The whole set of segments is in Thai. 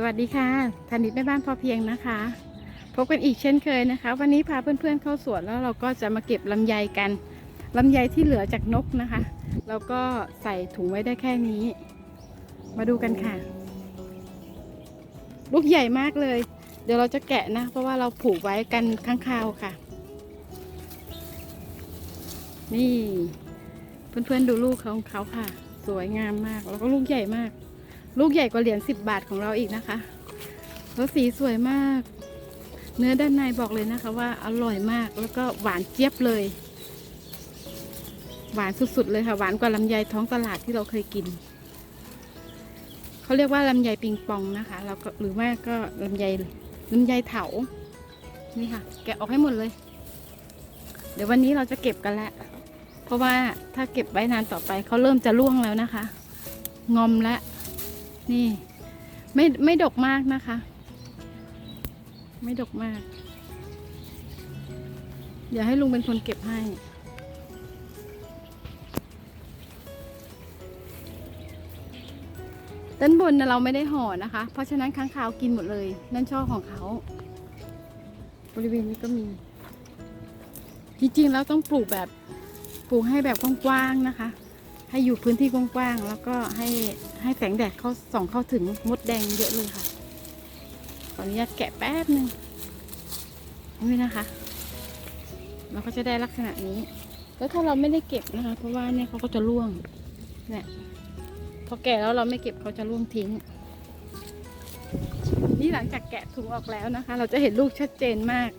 สวัสดีค่ะธนิตแม่บ้านพอเพียงนะคะ พบกันอีกเช่นเคยนะคะ วันนี้พาเพื่อนๆเข้าสวนแล้วเราก็จะมาเก็บลำไยกันลำไยที่เหลือจากนกนะคะ แล้วก็ใส่ถุงไว้ได้แค่นี้ มาดูกันค่ะ ลูกใหญ่มากเลย เดี๋ยวเราจะแกะนะ เพราะว่าเราผูกไว้กันข้างคาวค่ะ นี่ เพื่อนๆดูลูกของเขาค่ะ สวยงามมากแล้วก็ลูกใหญ่มาก ลูกใหญ่กว่าเหรียญสิบบาทของเราอีกนะคะ แล้วสีสวยมาก เนื้อด้านในบอกเลยนะคะว่าอร่อยมากแล้วก็หวานเจี๊ยบเลย หวานสุดๆเลยค่ะ หวานกว่าลำไยท้องตลาดที่เราเคยกิน เขาเรียกว่าลำไยปิงปองนะคะ แล้วก็หรือไม่ก็ลำไยลำไยเถา นี่ค่ะ แกะออกให้หมดเลย เดี๋ยววันนี้เราจะเก็บกันแล้วเพราะว่าถ้าเก็บไว้นานต่อไปเขาเริ่มจะร่วงแล้วนะคะ งอมแล้ว นี่ไม่ไม่ดกมากนะคะ ไม่ดกมาก เดี๋ยวให้ลุงเป็นคนเก็บให้ ด้านบนนะเราไม่ได้ห่อนะคะ เพราะฉะนั้นค้างคาวกินหมดเลย นั่นช่อของเขา บริเวณนี้ก็มี จริงๆแล้วต้องปลูกแบบปลูกให้แบบกว้างๆนะคะ ให้อยู่พื้นที่กว้างๆแล้วก็ให้ให้แสงแดดเข้าส่องเข้าถึงมดแดงเยอะเลยค่ะขออนุญาตแกะแป๊บหนึ่งนี่นะคะ เราก็จะได้ลักษณะนี้ แล้วถ้าเราไม่ได้เก็บนะคะ เพราะว่าเนี่ยเขาก็จะร่วงเนี่ยพอแก่แล้วเราไม่เก็บเขาจะร่วงทิ้ง นี่หลังจากแกะถุงออกแล้วนะคะ เราจะเห็นลูกชัดเจนมาก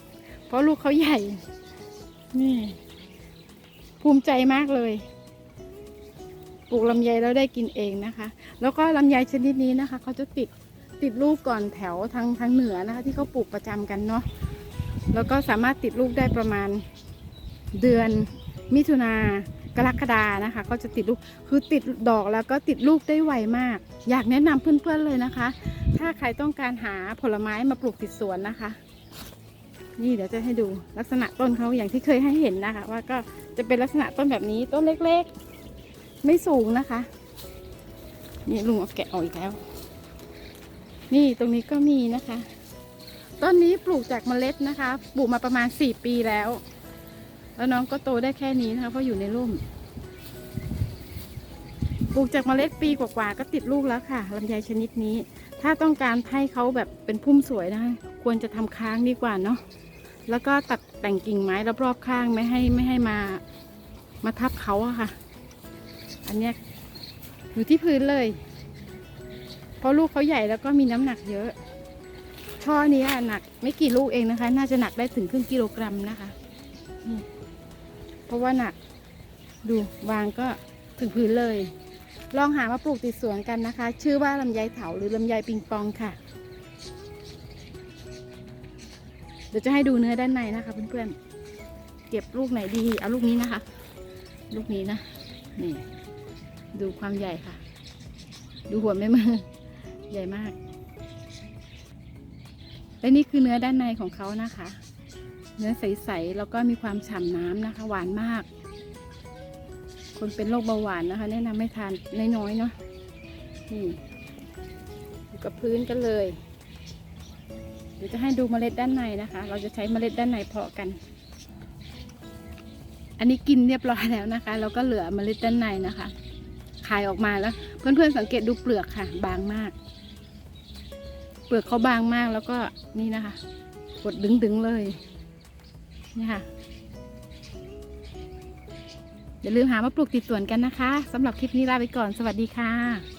เพราะลูกเขาใหญ่ นี่ ภูมิใจมากเลย ปลูกลำไยแล้วได้กินเองนะคะ แล้วก็ลำไยชนิดนี้นะคะเขาจะติดติดลูกก่อนแถวทางทางเหนือนะคะ ที่เขาปลูกประจำกันเนาะแล้วก็สามารถติดลูกได้ประมาณเดือนมิถุนากรกฎานะคะเขาจะติดลูกคือติดดอกแล้วก็ติดลูกได้ไวมาก อยากแนะนำเพื่อนๆเลยนะคะ ถ้าใครต้องการหาผลไม้มาปลูกติดสวนนะคะ นี่เดี๋ยวจะให้ดูลักษณะต้นเขาอย่างที่เคยให้เห็นนะคะ ว่าก็จะเป็นลักษณะต้นแบบนี้ต้นเล็กๆ ไม่สูงนะคะ นี่ลุงเอาแกะออกอีกแล้ว นี่ตรงนี้ก็มีนะคะ ต้นนี้ปลูกจากเมล็ดนะคะ ปลูกมาประมาณสี่ปีแล้ว แล้วน้องก็โตได้แค่นี้นะคะเพราะอยู่ในร่ม ปลูกจากเมล็ดปีกว่าๆก็ติดลูกแล้วค่ะลำไยชนิดนี้ ถ้าต้องการให้เขาแบบเป็นพุ่มสวยนะคะควรจะทำค้างดีกว่าเนาะ แล้วก็ตัดแต่งกิ่งไม้รอบๆข้างไม่ให้ไม่ให้มา มาทับเขาอะค่ะ อันเนี้ยอยู่ที่พื้นเลย เพราะลูกเขาใหญ่แล้วก็มีน้ำหนักเยอะ ช่อนี้หนักไม่กี่ลูกเองนะคะ น่าจะหนักได้ถึงครึ่งกิโลกรัมนะคะเพราะว่าหนักดูวางก็ถึงพื้นเลย ลองหามาปลูกติดสวนกันนะคะ ชื่อว่าลำไยเถาหรือลำไยปิงปองค่ะ เดี๋ยวจะให้ดูเนื้อด้านในนะคะ เพื่อนๆเก็บลูกไหนดี เอาลูกนี้นะคะ ลูกนี้นะ นี่ ดูความใหญ่ค่ะ ดูหัวแม่มือใหญ่มาก และนี่คือเนื้อด้านในของเขานะคะ เนื้อใสๆแล้วก็มีความฉ่ำน้ำนะคะ หวานมาก คนเป็นโรคเบาหวานนะคะ แนะนำให้ทานน้อยๆเนาะนี่อยู่กับพื้นกันเลยเดี๋ยวจะให้ดูเมล็ดด้านในนะคะ เราจะใช้เมล็ดด้านในเพาะกัน อันนี้กินเรียบร้อยแล้วนะคะแล้วก็เหลือเมล็ดด้านในนะคะ ขายออกมาแล้ว เพื่อนๆสังเกตดูเปลือกค่ะ บางมาก เปลือกเขาบางมากแล้วก็นี่นะคะ กดดึงๆเลยนี่ค่ะอย่าลืมหามาปลูกติดสวนกันนะคะสำหรับคลิปนี้ลาไปก่อน สวัสดีค่ะ